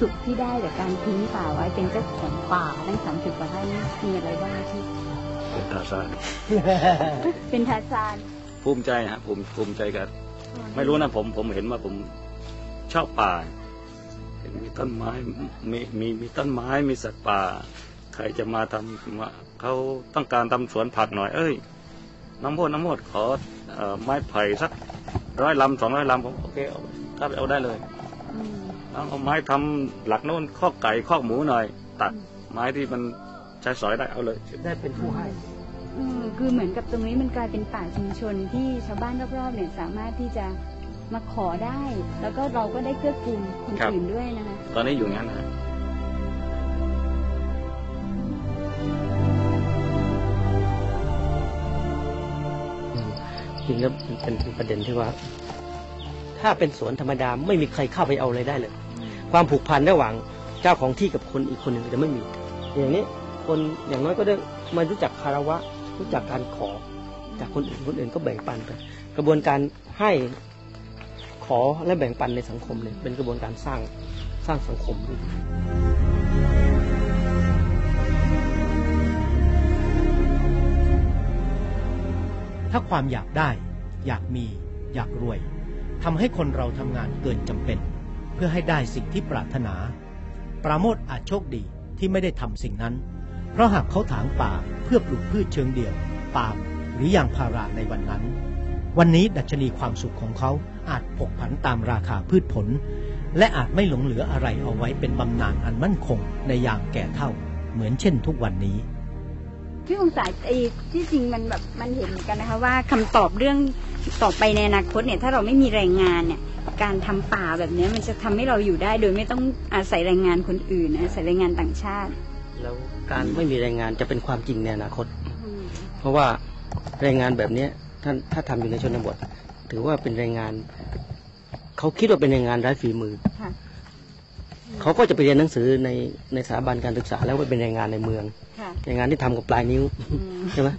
สุขที่ได้จากการทิ้งป่าไว้เป็นเจ้าของป่าตั้งสามสิบกว่าไร่นี่มีอะไรบ้างที่เป็นทาสานเป็นทาซานภูมิใจฮะภูมิภูมิใจกับไม่รู้นะผมผมเห็นว่าผมชอบป่าเห็นมีต้นไม้มีมีมีต้นไม้มีสัตว์ป่า ใครจะมาทำมาเขาต้องการทำสวนผักหน่อย เอ้ยน้ำโพดน้ำโพดขอเอ่อไม้ไผ่สักร้อยลำสองร้อยลำผมโอเคเอาถ้าเอาได้เลยอืม เอาเอาไม้ทำหลักโน่นข้อกไก่ข้อกหมูหน่อย ตัดไม้ที่มันใช้สอยได้เอาเลย ได้เป็นผู้ให้อืมคือเหมือนกับตรงนี้มันกลายเป็นป่าชุมชนที่ชาวบ้านรอบๆเนี่ยสามารถที่จะมาขอได้ แล้วก็เราก็ได้เกื้อกูลคนครับอื่นด้วยนะคะตอนนี้อยู่อย่างนั้นนะอืมจริงแล้วมันเป็นประเด็นที่ว่า ถ้าเป็นสวนธรรมดาไม่มีใครเข้าไปเอาอะไรได้เลย ความผูกพันระหว่างเจ้าของที่กับคนอีกคนหนึ่งจะไม่มี อย่างนี้คนอย่างน้อยก็ได้มารู้จักคารวะ รู้จักการขอ จากคนอื่นคนอื่นก็แบ่งปันไปกระบวนการให้ขอและแบ่งปันในสังคมเนี่ยเป็นกระบวนการสร้างสร้างสังคมด้วยถ้าความอยากได้ อยากมี อยากรวย ทำให้คนเราทำงานเกินจำเป็น เพื่อให้ได้สิ่งที่ปรารถนา ปราโมทอาจโชคดีที่ไม่ได้ทำสิ่งนั้น เพราะหากเขาถางป่าเพื่อปลูกพืชเชิงเดี่ยวปาล์มหรือยางพาราในวันนั้น วันนี้ดัชนีความสุขของเขาอาจผกผันตามราคาพืชผล และอาจไม่หลงเหลืออะไรเอาไว้เป็นบำนาญอันมั่นคงในยามแก่เท่า เหมือนเช่นทุกวันนี้พี่องศาไอ้ที่จริงมันแบบมันเห็นเหมือนกันนะคะว่าคำตอบเรื่อง ต่อไปในอนาคตเนี่ยถ้าเราไม่มีแรงงานเนี่ยการทำป่าแบบเนี้ยมันจะทำให้เราอยู่ได้ โดยไม่ต้องอาศัยแรงงานคนอื่นอาศัยแรงงานต่างชาติ แล้วการไม่มีแรงงานจะเป็นความจริงในอนาคต เพราะว่าแรงงานแบบเนี้ยท่านถ้าทำอยู่ในชนบท ถือว่าเป็นแรงงาน เขาคิดว่าเป็นแรงงานไร้ฝีมือค่ะเขาก็จะไปเรียนหนังสือในในสถาบันการศึกษาแล้วว่าเป็นแรงงานในเมืองค่ะแรงงานที่ทำกับปลายนิ้วอืมใช่ไหม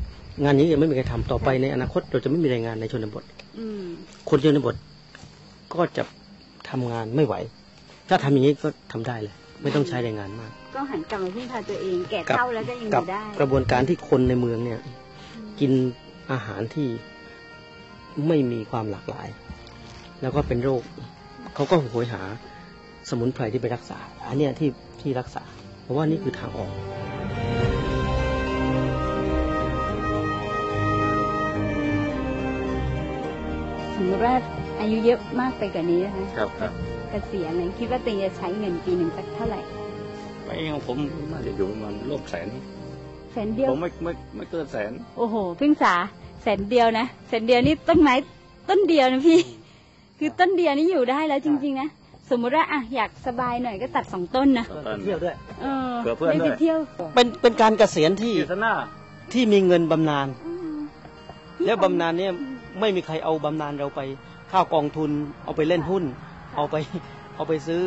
งานนี้ยังไม่มีใครทำต่อไปในอนาคตเราจะไม่มีแรงงานในชนบทอืมคนชนบทก็จะทำงานไม่ไหว ถ้าทำอย่างนี้ก็ทำได้เลย ไม่ต้องใช้แรงงานมาก ก็หันกลับมาพึ่งพาตัวเอง แก่กับเท่าแล้วก็ยังอกับยู่ได้ กระบวนการที่คนในเมืองเนี่ย กินอาหารที่ไม่มีความหลากหลาย แล้วก็เป็นโรค เขาก็โหยหาสมุนไพรที่ไปรักษา อันเนี้ยที่ที่รักษา เพราะว่านี่คือทางออก สมมติว่าอายุเยอะมากไปกว่านี้นะคะครับครับเกษียณอะไรคิดว่าตัวเองจะใช้เงินปีหนึ่งสักเท่าไหร่ไม่ของผมน่าจะอยู่ประมาณโลกแสนแสนเดียวผมไม่ไม่ไม่เกินแสน โอ้โหพึ่งษาแสนเดียวนะแสนเดียวนี่ต้นไม้ต้นเดียวนะพี่ คือต้นเดียวนี่อยู่ได้แล้วจริง ๆ นะสมมุติว่าอะอยากสบายหน่อยก็ตัดสองต้นนะเที่ยวด้วยเออเผื่อเพื่อนได้ด้ไปวยเที่ยวเป็นเป็นการเกษียณที่ที่สนาที่มีเงินบำนาญอืม แล้วบำนาญเนี่ยไม่มีใครเอาบำนาญเราไปเข้ากองทุน เอาไปเล่นหุ้น เอาไปเอาไปซื้อ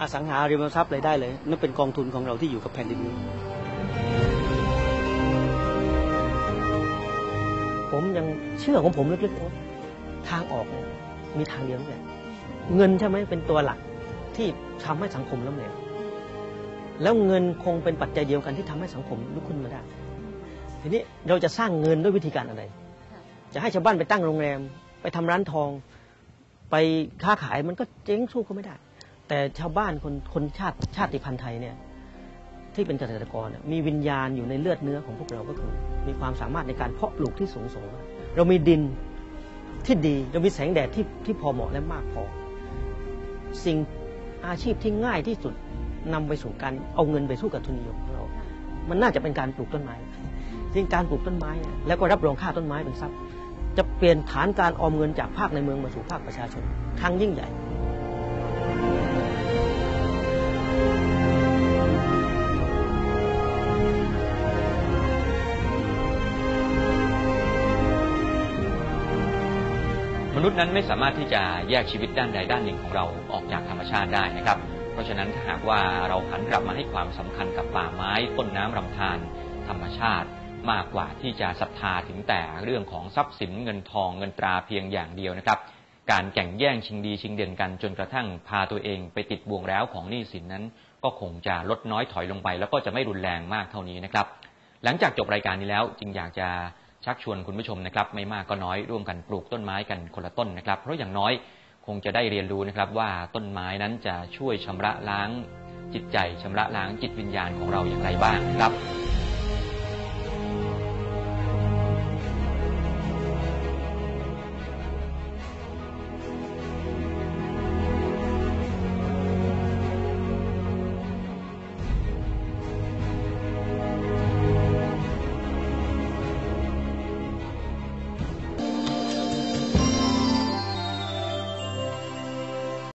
อสังหาริมทรัพย์อะไรได้เลยนั่นเป็นกองทุนของเราที่อยู่กับแผ่นดินนี้ผมยังเชื่อของผมลึกๆว่าทางออกเนี่ยมีทางเดียวนี่แหละเงินใช่ไหมเป็นตัวหลักที่ทำให้สังคมล้มเหลวแล้วเงินคงเป็นปัจจัยเดียวกันที่ทำให้สังคมลุกขึ้นมาได้ ทีนี้เราจะสร้างเงินด้วยวิธีการอะไร จะให้ชาวบ้านไปตั้งโรงแรม ไปทำร้านทอง ไปค้าขายมันก็เจ๊งสู้เขาไม่ได้ แต่ชาวบ้านคนคนชาติชาติพันธุ์ไทยเนี่ยที่เป็นเกษตรกรเนี่ยมีวิญญาณอยู่ในเลือดเนื้อของพวกเราก็คือ มีความสามารถในการเพาะปลูกที่สูงส่งเรามีดินที่ดีเรามีแสงแดดที่ที่พอเหมาะและมากพอ สิ่งอาชีพที่ง่ายที่สุดนำไปสู่การเอาเงินไปสู้กับทุนนิยมของเรา มันน่าจะเป็นการปลูกต้นไม้ จริงการปลูกต้นไม้เนี่ยแล้วก็รับรองค่าต้นไม้เป็นทรัพย์ จะเปลี่ยนฐานการออมเงินจากภาคในเมืองมาสู่ภาคประชาชนครั้งยิ่งใหญ่มนุษย์นั้นไม่สามารถที่จะแยกชีวิตด้านใดด้านหนึ่งของเราออกจากธรรมชาติได้นะครับ เพราะฉะนั้นถ้าหากว่าเราหันกลับมาให้ความสำคัญกับป่าไม้ต้นน้ำลำธารธรรมชาติ มากกว่าที่จะศรัทธาถึงแต่เรื่องของทรัพย์สินเงินทองเงินตราเพียงอย่างเดียวนะครับ การแข่งแย่งชิงดีชิงเด่นกันจนกระทั่งพาตัวเองไปติดบ่วงแล้วของหนี้สินนั้น ก็คงจะลดน้อยถอยลงไป แล้วก็จะไม่รุนแรงมากเท่านี้นะครับ หลังจากจบรายการนี้แล้วจึงอยากจะชักชวนคุณผู้ชมนะครับ ไม่มากก็น้อยร่วมกันปลูกต้นไม้กันคนละต้นนะครับ เพราะอย่างน้อยคงจะได้เรียนรู้นะครับว่าต้นไม้นั้นจะช่วยชำระล้างจิตใจชำระล้างจิตวิญญาณของเราอย่างไรบ้างนะครับ